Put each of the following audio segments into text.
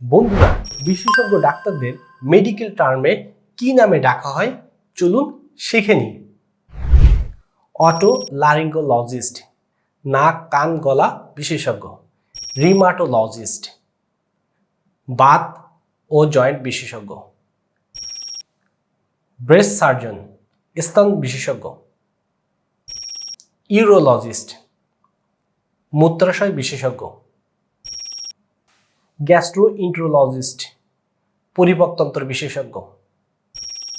বন্ধুরা, বিশেষজ্ঞ ডাক্তারদের মেডিকেল টার্মে কি নামে ডাকা হয়? চলুন শিখে নিই। অটো লারিঙ্গোলজিস্ট নাক, কান, গলা বিশেষজ্ঞ রিমাটোলজিস্ট বাত ও জয়েন্ট বিশেষজ্ঞ ব্রেস্ট সার্জন স্তন বিশেষজ্ঞ ইউরোলজিস্ট মূত্রাশয় বিশেষজ্ঞ। গ্যাস্ট্রোইন্ট্রোলজিস্ট পরিপকতন্ত্র বিশেষজ্ঞ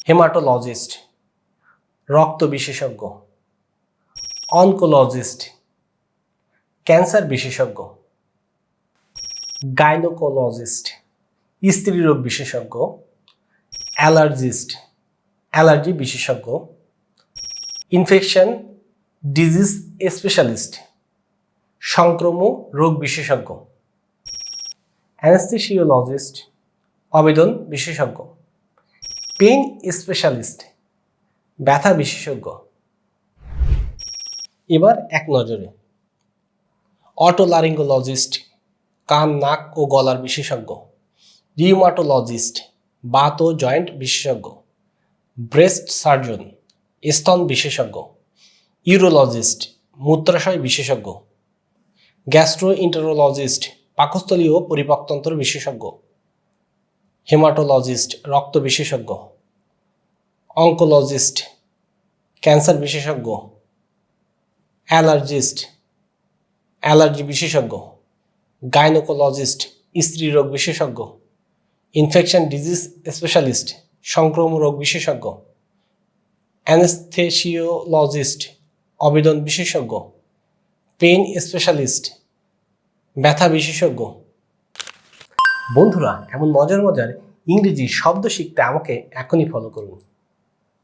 হেমাটোলজিস্ট রক্ত বিশেষজ্ঞ অনকোলজিস্ট ক্যান্সার বিশেষজ্ঞ গাইনোকোলজিস্ট স্ত্রীরোগ বিশেষজ্ঞ অ্যালার্জিস্ট অ্যালার্জি বিশেষজ্ঞ ইনফেকশন ডিজিজ স্পেশালিস্ট সংক্রমক রোগ বিশেষজ্ঞ। অ্যানেস্থেসিওলজিস্ট অবেদন বিশেষজ্ঞ পেইন স্পেশালিস্ট ব্যথা বিশেষজ্ঞ এবার এক নজরে। অটোলারিঙ্গোলজিস্ট কান, নাক ও গলার বিশেষজ্ঞ। রিউমাটোলজিস্ট বাত ও জয়েন্ট বিশেষজ্ঞ। ব্রেস্ট সার্জন স্তন বিশেষজ্ঞ। ইউরোলজিস্ট মূত্রাশয় বিশেষজ্ঞ। গ্যাস্ট্রোইন্টারোলজিস্ট পাকস্থলী ও পরিপাকতন্ত্র বিশেষজ্ঞ। হেমাটোলজিস্ট, রক্ত বিশেষজ্ঞ। অঙ্কোলজিস্ট, ক্যান্সার বিশেষজ্ঞ। অ্যালার্জিস্ট, অ্যালার্জি বিশেষজ্ঞ। গাইনোকোলজিস্ট স্ত্রীরোগ বিশেষজ্ঞ। ইনফেকশন ডিজিজ স্পেশালিস্ট সংক্রম রোগ বিশেষজ্ঞ। অ্যানেস্থেসিওলজিস্ট, অবেদন বিশেষজ্ঞ। পেইন স্পেশালিস্ট ব্যথা বিশেষজ্ঞ। বন্ধুরা এমন মজার মজার ইংরেজি শব্দ শিখতে আমাকে এখনই ফলো করুন।